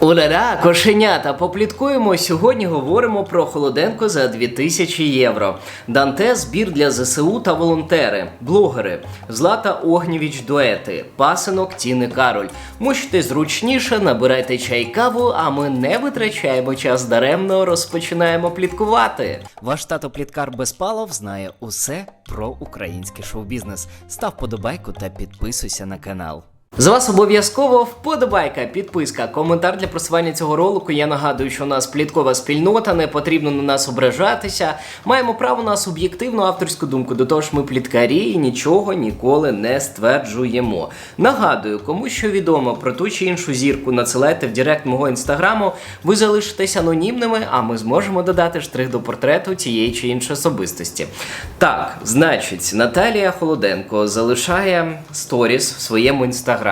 Уляля, кошенята, попліткуємо. Сьогодні говоримо про холоденко за 2000 євро. Данте збір для ЗСУ та волонтери, блогери, Злата Огнєвіч дуети, пасинок Тіни Кароль. Мучте зручніше, набирайте чай каву, а ми не витрачаємо час даремно, розпочинаємо пліткувати. Ваш тато пліткар Безпалов знає усе про український шоу-бізнес. Став подобайку та підписуйся на канал. З вас обов'язково вподобайка, підписка, коментар для просування цього ролику. Я нагадую, що у нас пліткова спільнота, не потрібно на нас ображатися. Маємо право на суб'єктивну авторську думку. До того ж, ми пліткарі і нічого ніколи не стверджуємо. Нагадую, кому що відомо про ту чи іншу зірку, надсилайте в директ мого інстаграму. Ви залишитесь анонімними, а ми зможемо додати штрих до портрету тієї чи іншої особистості. Так, значить, Наталія Холоденко залишає сторіс в своєму інстаграмі.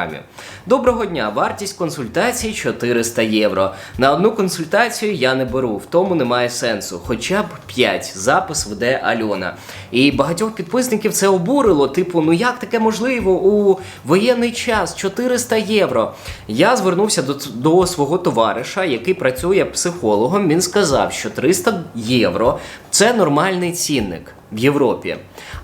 Доброго дня, вартість консультації 400 євро. На одну консультацію я не беру, в тому немає сенсу. Хоча б 5. Запис веде Альона. І багатьох підписників це обурило. Типу, ну як таке можливо у воєнний час 400 євро. Я звернувся до, до свого товариша, який працює психологом. Він сказав, що 300 євро це нормальний цінник в Європі.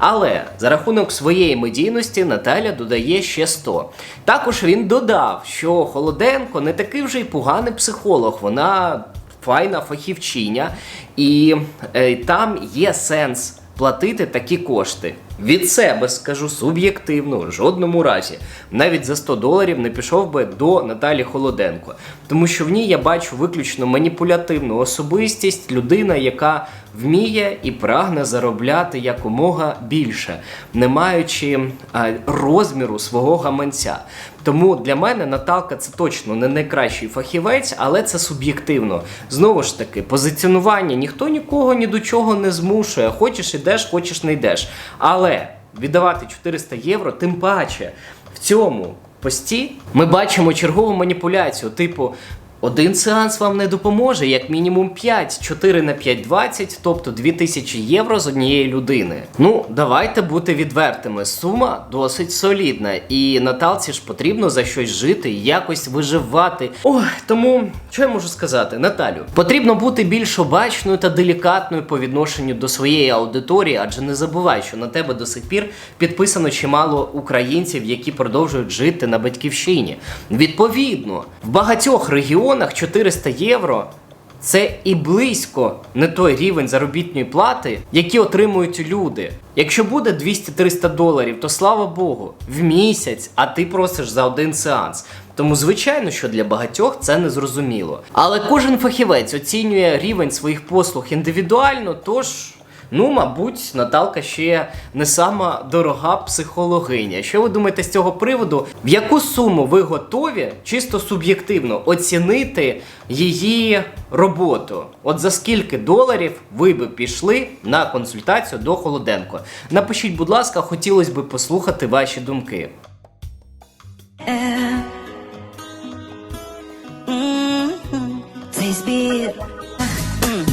Але за рахунок своєї медійності Наталя додає ще 100. Також він додав, що Холоденко не такий вже й поганий психолог. Вона файна фахівчиня, і е, там є сенс платити такі кошти. Від себе скажу суб'єктивно, в жодному разі. Навіть за 100 доларів не пішов би до Наталі Холоденко. Тому що в ній я бачу виключно маніпулятивну особистість, людина, яка вміє і прагне заробляти якомога більше, не маючи а, розміру свого гаманця. Тому для мене Наталка це точно не найкращий фахівець, але це суб'єктивно. Знову ж таки, позиціонування ніхто нікого ні до чого не змушує. Хочеш ідеш, хочеш не йдеш. Але віддавати 400 євро, тим паче в цьому пості ми бачимо чергову маніпуляцію, типу. Один сеанс вам не допоможе, як мінімум 5, 4 на 5 – 20, тобто 2000 євро з однієї людини. Ну, давайте бути відвертими. Сума досить солідна, і Наталці ж потрібно за щось жити якось виживати. Ой, тому що я можу сказати, Наталю, потрібно бути більш обачною та делікатною по відношенню до своєї аудиторії, адже не забувай, що на тебе до сих пір підписано чимало українців, які продовжують жити на батьківщині. Відповідно, в багатьох регіонах 400 євро. Це і близько не той рівень заробітної плати, які отримують люди. Якщо буде 200-300 доларів, то слава Богу, в місяць, а ти просиш за один сеанс. Тому, звичайно, що для багатьох це не зрозуміло. Але кожен фахівець оцінює рівень своїх послуг індивідуально, тож. Ну, мабуть, Наталка ще не сама дорога психологиня. Що ви думаєте з цього приводу? В яку суму ви готові чисто суб'єктивно оцінити її роботу? От за скільки доларів ви би пішли на консультацію до Холоденко? Напишіть, будь ласка, хотілося б послухати ваші думки. Цей збір м,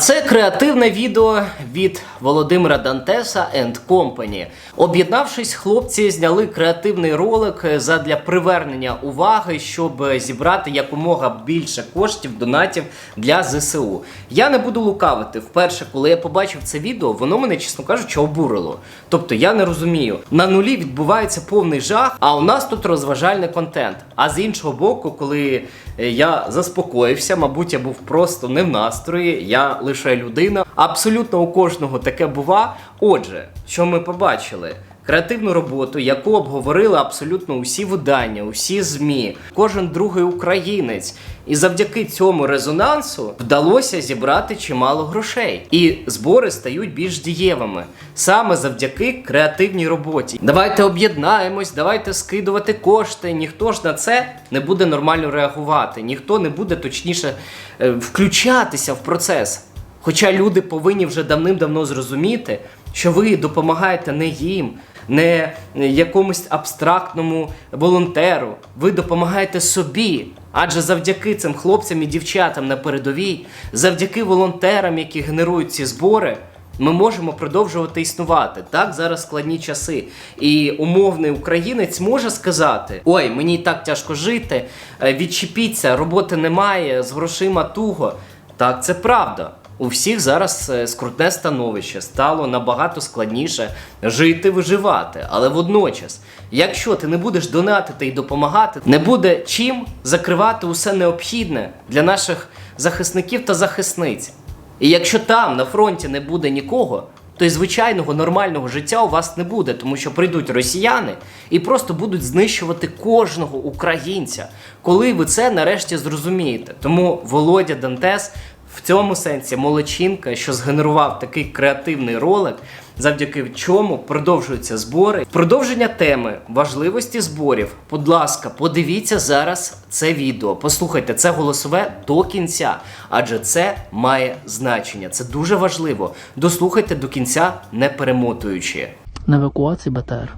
Це креативне відео від Володимира Дантеса and Company. Об'єднавшись, хлопці зняли креативний ролик задля привернення уваги, щоб зібрати якомога більше коштів, донатів для ЗСУ. Я не буду лукавити. Вперше, коли я побачив це відео, воно мене, чесно кажучи, обурило. Тобто я не розумію. На нулі відбувається повний жах, а у нас тут розважальний контент. А з іншого боку, коли е, я заспокоївся, мабуть, я був просто не в настрої, я лише людина. Абсолютно у кожного таке бува. Отже, що ми побачили? Креативну роботу, яку обговорили абсолютно усі видання, усі ЗМІ, кожен другий українець. І завдяки цьому резонансу вдалося зібрати чимало грошей. І збори стають більш дієвими саме завдяки креативній роботі. Давайте об'єднаємось, давайте скидувати кошти. Ніхто ж на це не буде нормально реагувати, ніхто не буде точніше е, включатися в процес. Хоча люди повинні вже давним-давно зрозуміти, що ви допомагаєте не їм, не якомусь абстрактному волонтеру. Ви допомагаєте собі. Адже завдяки цим хлопцям і дівчатам на передовій, завдяки волонтерам, які генерують ці збори, Ми можемо продовжувати існувати. Так, зараз складні часи. І умовний українець може сказати: Ой, мені так тяжко жити, е, відчепіться, роботи немає, з грошима туго. Так, це правда. У всіх зараз е, скрутне становище стало набагато складніше жити, виживати. Але водночас, якщо ти не будеш донатити і допомагати, не буде чим закривати усе необхідне для наших захисників та захисниць. І якщо там на фронті не буде нікого, то й звичайного нормального життя у вас не буде, тому що прийдуть росіяни і просто будуть знищувати кожного українця, коли ви це нарешті зрозумієте. Тому Володя Дантес в цьому сенсі молодчинка, що згенерував такий креативний ролик, завдяки чому продовжуються збори. Продовження теми важливості зборів. Будь ласка, подивіться зараз це відео. Послухайте це голосове до кінця, адже це має значення. Це дуже важливо. Дослухайте до кінця, не перемотуючи. на евакуації БТР.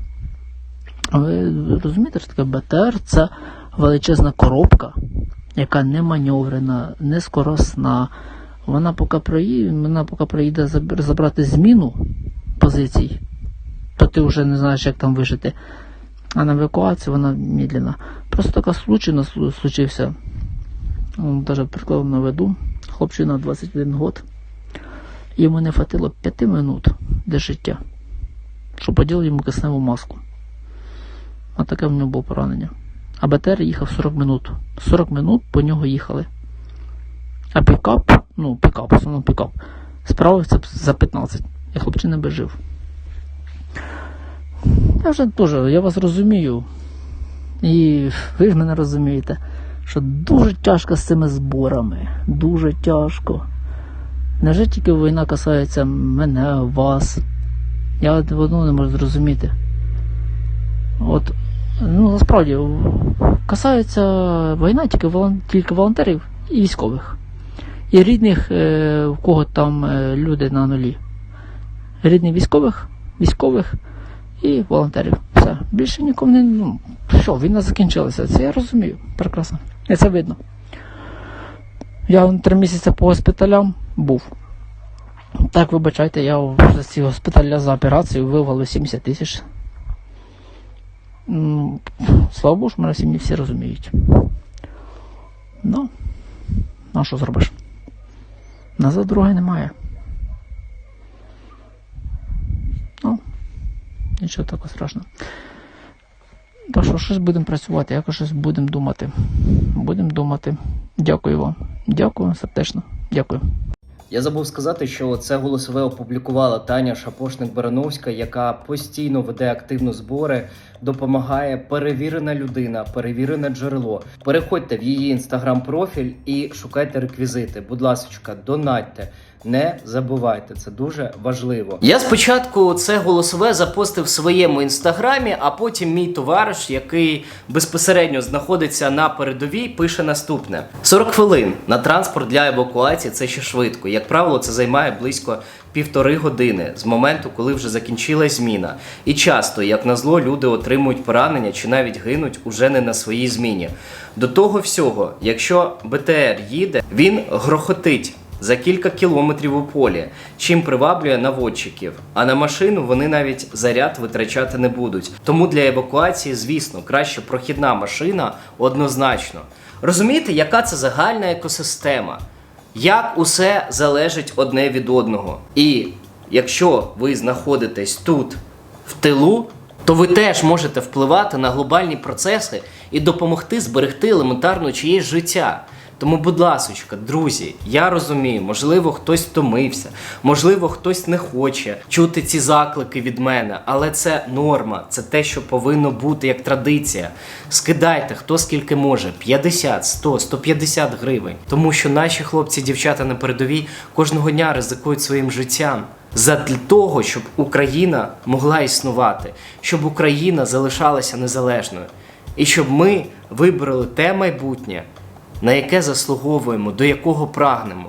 Ви розумієте, що таке БТР це величезна коробка, яка не маневрена, не скоросна. Вона поки проїде, вона поки проїде забрати зміну позицій, то ти вже не знаєш, як там вижити. А на евакуації вона медленна. Просто така случай нас случився. Навіть приклад наведу. Хлопчина 21 год. Йому не хватило 5 минут для життя що поділ йому кисневу маску. А таке в нього було поранення. А БТР їхав 40 минут. 40 минут по нього їхали. А пікап, ну, пікап, в основному пікап, справився за 15. І хлопчина би жив. Я вже теж, я вас розумію. І ви ж мене розумієте, що дуже тяжко з цими зборами. Дуже тяжко. Невже тільки війна касається мене, вас? Я одного не можу зрозуміти. От, ну насправді, касається війна тільки, тільки волонтерів і військових. І рідних, е, в кого там е, люди на нулі. Рідних військових, військових і волонтерів. Все. Більше нікому не. Ну, що, війна закінчилася. Це я розумію. Прекрасно. І це видно. Я три місяці по госпіталям був. Так, вибачайте, я за ці госпіталя за операцію вивалив 70 тисяч. М, Слава Богу, мене в сім'ї всі розуміють. Ну, ну а що зробиш? Назад дороги немає. Ну, нічого такого страшного. Так що щось будемо працювати, якось щось будемо думати. Будемо думати. Дякую вам. Дякую сердечно. Дякую. Я забув сказати, що це голосове опублікувала Таня Шапошник Барановська, яка постійно веде активно збори, допомагає перевірена людина, перевірене джерело. Переходьте в її інстаграм-профіль і шукайте реквізити. Будь ласка, донатьте. Не забувайте, це дуже важливо. Я спочатку це голосове запостив в своєму інстаграмі, а потім мій товариш, який безпосередньо знаходиться на передовій, пише наступне: 40 хвилин на транспорт для евакуації це ще швидко. Як правило, це займає близько півтори години з моменту, коли вже закінчилась зміна. І часто, як назло, люди отримують поранення чи навіть гинуть уже не на своїй зміні. До того всього, якщо БТР їде, він грохотить за кілька кілометрів у полі, чим приваблює наводчиків. А на машину вони навіть заряд витрачати не будуть. Тому для евакуації, звісно, краще прохідна машина однозначно. Розумієте, яка це загальна екосистема? Як усе залежить одне від одного. І якщо ви знаходитесь тут, в тилу, то ви теж можете впливати на глобальні процеси і допомогти зберегти елементарно чиєсь життя. Тому, будь ласочка, друзі, я розумію, можливо, хтось втомився, можливо, хтось не хоче чути ці заклики від мене, але це норма, це те, що повинно бути як традиція. Скидайте хто скільки може: 50, 100, 150 гривень. Тому що наші хлопці, дівчата на передовій кожного дня ризикують своїм життям. Задля того, щоб Україна могла існувати, щоб Україна залишалася незалежною, і щоб ми вибрали те майбутнє, на яке заслуговуємо, до якого прагнемо.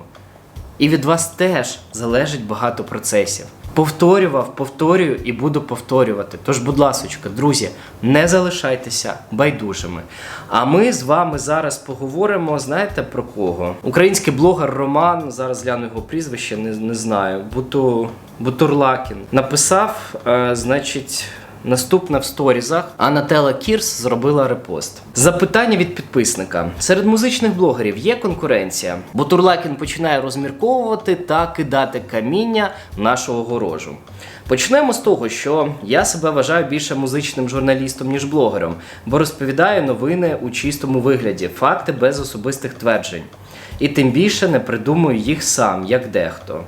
І від вас теж залежить багато процесів. Повторював, повторюю і буду повторювати. Тож, будь ласочка, друзі, не залишайтеся байдужими. А ми з вами зараз поговоримо, знаєте про кого? Український блогер Роман, зараз гляну його прізвище, не, не знаю. Буду Бутурлакін написав, е, значить. Наступне в сторізах Анателла Кірс зробила репост. Запитання від підписника: серед музичних блогерів є конкуренція. Бутурлакін починає розмірковувати та кидати каміння в нашу. Почнемо з того, що я себе вважаю більше музичним журналістом, ніж блогером, бо розповідаю новини у чистому вигляді, факти без особистих тверджень. І тим більше не придумую їх сам, як дехто.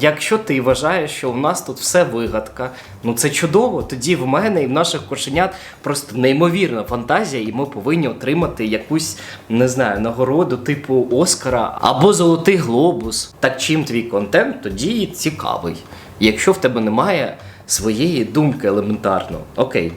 Якщо ти вважаєш, що у нас тут все вигадка, ну це чудово. Тоді в мене і в наших кошенят просто неймовірна фантазія, і ми повинні отримати якусь не знаю нагороду типу Оскара або Золотий Глобус. Так чим твій контент тоді цікавий, якщо в тебе немає своєї думки елементарно. Окей.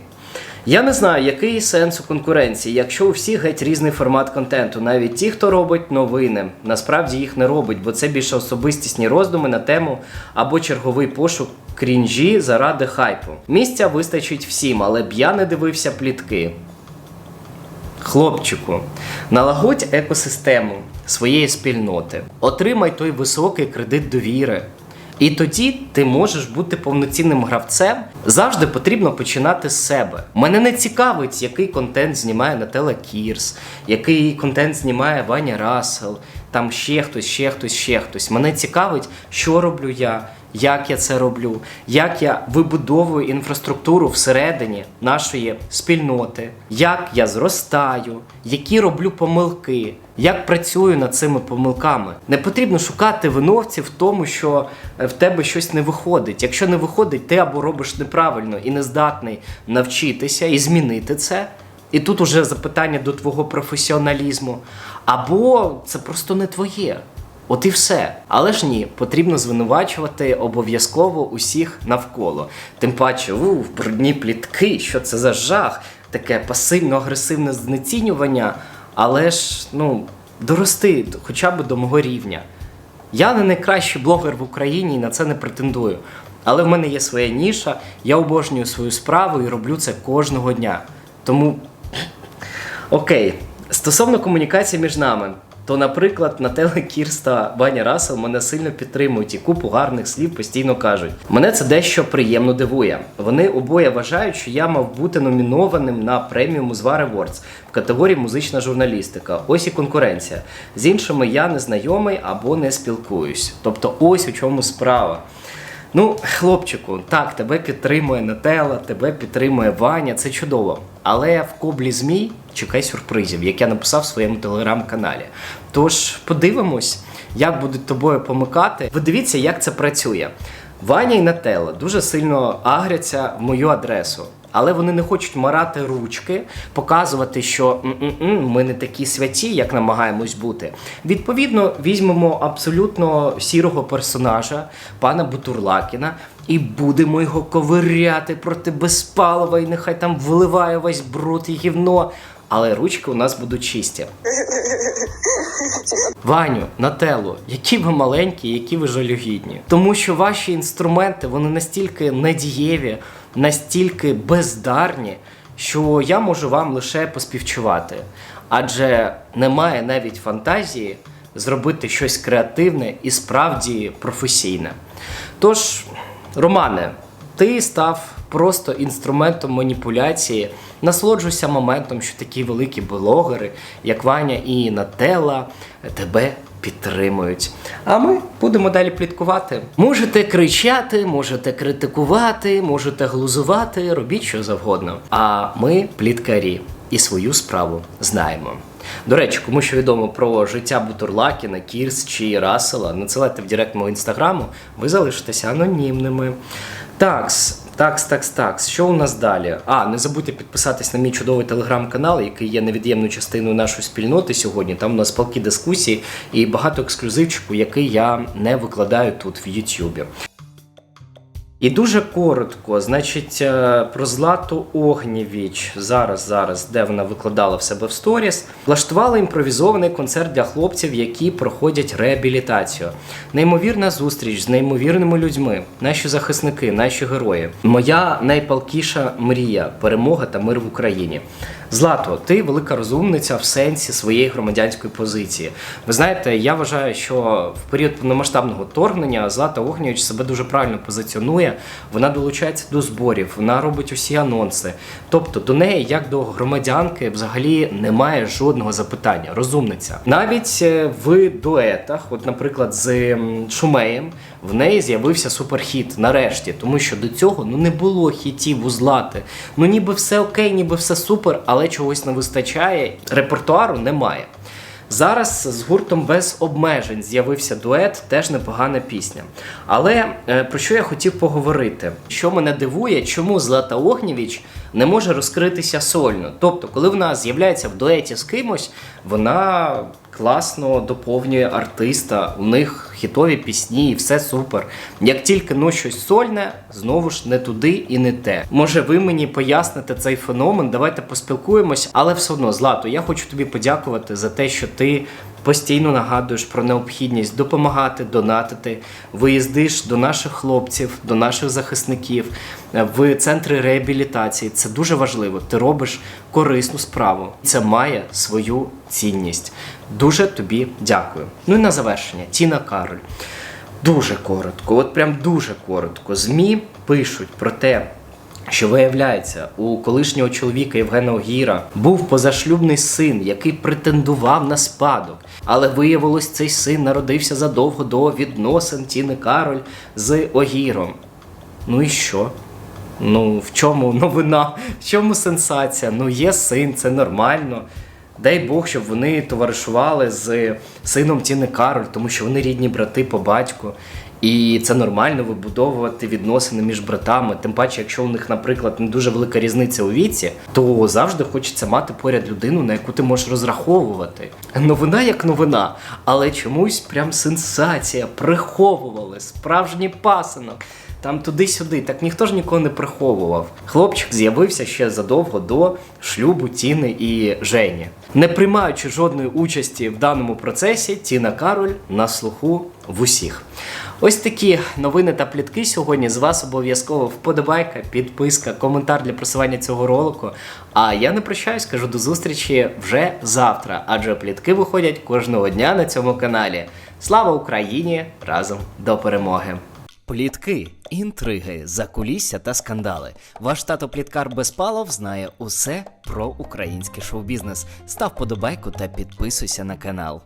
Я не знаю, який сенс у конкуренції, якщо у всіх геть різний формат контенту, навіть ті, хто робить новини, насправді їх не робить, бо це більше особистісні роздуми на тему або черговий пошук крінжі заради хайпу. Місця вистачить всім, але б я не дивився плітки. Хлопчику, налагодь екосистему своєї спільноти, отримай той високий кредит довіри. І тоді ти можеш бути повноцінним гравцем. Завжди потрібно починати з себе. Мене не цікавить, який контент знімає Нателла Кірс, який контент знімає Ваня Рассел, там ще хтось, ще хтось, ще хтось. Мене цікавить, що роблю я, як я це роблю, як я вибудовую інфраструктуру всередині нашої спільноти, як я зростаю, які роблю помилки, як працюю над цими помилками. Не потрібно шукати виновців в тому, що е, в тебе щось не виходить. Якщо не виходить, ти або робиш неправильно і не здатний навчитися і змінити це. І тут уже запитання до твого професіоналізму. Або це просто не твоє. От і все. Але ж ні, потрібно звинувачувати обов'язково усіх навколо. Тим паче, у, брудні плітки, що це за жах, таке пасивно-агресивне знецінювання. Але ж, ну, дорости хоча б до мого рівня. Я не найкращий блогер в Україні і на це не претендую. Але в мене є своя ніша, я обожнюю свою справу і роблю це кожного дня. Тому Окей, стосовно комунікації між нами, то, наприклад, Нателла Кірс та Ваня Рассел мене сильно підтримують і купу гарних слів постійно кажуть. Мене це дещо приємно дивує. Вони обоє вважають, що я мав бути номінованим на премію Музвар Awards в категорії музична журналістика. Ось і конкуренція. З іншими я не знайомий або не спілкуюсь. Тобто, ось у чому справа. Ну, хлопчику, так, тебе підтримує Нателла, тебе підтримує Ваня, це чудово. Але в коблі змій чекай сюрпризів, як я написав в своєму телеграм-каналі. Тож подивимось, як будуть тобою помикати. Ви дивіться, як це працює. Ваня і Нателла дуже сильно агряться в мою адресу. Але вони не хочуть марати ручки, показувати, що «М-м-м, ми не такі святі, як намагаємось бути. Відповідно, візьмемо абсолютно сірого персонажа, пана Бутурлакіна, і будемо його ковиряти проти безпалова, і нехай там виливає весь бруд і гівно. Але ручки у нас будуть чисті. Ваню, Нателло, які ви маленькі, які ви жалюгідні. Тому що ваші інструменти вони настільки недієві, настільки бездарні, що я можу вам лише поспівчувати. Адже немає навіть фантазії зробити щось креативне і справді професійне. Тож, Романе, ти став просто інструментом маніпуляції. Насолоджуйся моментом, що такі великі блогери, як Ваня і Нателла, тебе підтримують. А ми будемо далі пліткувати. Можете кричати, можете критикувати, можете глузувати, робіть що завгодно. А ми пліткарі і свою справу знаємо. До речі, кому що відомо про життя Бутурлакіна, Кірс чи Рассела, надсилайте в директ мого інстаграму, ви залишитеся анонімними. Такс, такс, такс, такс. Що у нас далі? А, не забудьте підписатись на мій чудовий телеграм-канал, який є невід'ємною частиною нашої спільноти сьогодні. Там у нас палкі дискусії і багато ексклюзивчику, який я не викладаю тут в Ютубі. І дуже коротко, значить, е, про Злату Огнєвіч. Зараз, зараз, де вона викладала в себе в сторіс, влаштувала імпровізований концерт для хлопців, які проходять реабілітацію. Неймовірна зустріч з неймовірними людьми, наші захисники, наші герої. Моя найпалкіша мрія перемога та мир в Україні. Злато, ти велика розумниця в сенсі своєї громадянської позиції. Ви знаєте, я вважаю, що в період повномасштабного вторгнення Злата Огнєвич себе дуже правильно позиціонує. Вона долучається до зборів, вона робить усі анонси. Тобто до неї, як до громадянки, взагалі немає жодного запитання. Розумниця. Навіть е, в дуетах, от, наприклад, з Шумеєм, в неї з'явився суперхіт нарешті, тому що до цього ну не було хітів у Злати. Ну ніби все окей, ніби все супер, але чогось не вистачає. Репертуару немає. Зараз з гуртом без обмежень з'явився дует, теж непогана пісня. Але е, про що я хотів поговорити? Що мене дивує, чому Злата Огнєвіч не може розкритися сольно? Тобто, коли вона з'являється в дуеті з кимось, вона класно доповнює артиста, у них хітові пісні, і все супер. Як тільки ну щось сольне, знову ж не туди і не те. Може, ви мені поясните цей феномен? Давайте поспілкуємось, але все одно, Злато, я хочу тобі подякувати за те, що ти. Постійно нагадуєш про необхідність допомагати, донатити, виїздиш до наших хлопців, до наших захисників е, в центри реабілітації. Це дуже важливо. Ти робиш корисну справу. Це має свою цінність. Дуже тобі дякую. Ну і на завершення, Тіна Кароль. Дуже коротко, от прям дуже коротко. ЗМІ пишуть про те, що виявляється, у колишнього чоловіка Євгена Огіра був позашлюбний син, який претендував на спадок. Але виявилось, цей син народився задовго до відносин Тіни Кароль з Огіром. Ну і що? Ну, в чому новина? В чому сенсація? Ну, є син, це нормально. Дай Бог, щоб вони товаришували з сином Тіни Кароль, тому що вони рідні брати по батьку. І це нормально вибудовувати відносини між братами. Тим паче, якщо у них, наприклад, не дуже велика різниця у віці, то завжди хочеться мати поряд людину, на яку ти можеш розраховувати. Новина як новина, але чомусь прям сенсація. Приховували справжній пасинок. Там туди-сюди, так ніхто ж нікого не приховував. Хлопчик з'явився ще задовго до шлюбу Тіни і Жені. Не приймаючи жодної участі в даному процесі, Тіна Кароль на слуху в усіх. Ось такі новини та плітки сьогодні. З вас обов'язково вподобайка, підписка, коментар для просування цього ролику. А я не прощаюсь, кажу до зустрічі вже завтра, адже плітки виходять кожного дня на цьому каналі. Слава Україні! Разом до перемоги! Плітки, інтриги, закулісся та скандали. Ваш тато Пліткар Безпалов знає усе про український шоу-бізнес. Став подобайку та підписуйся на канал.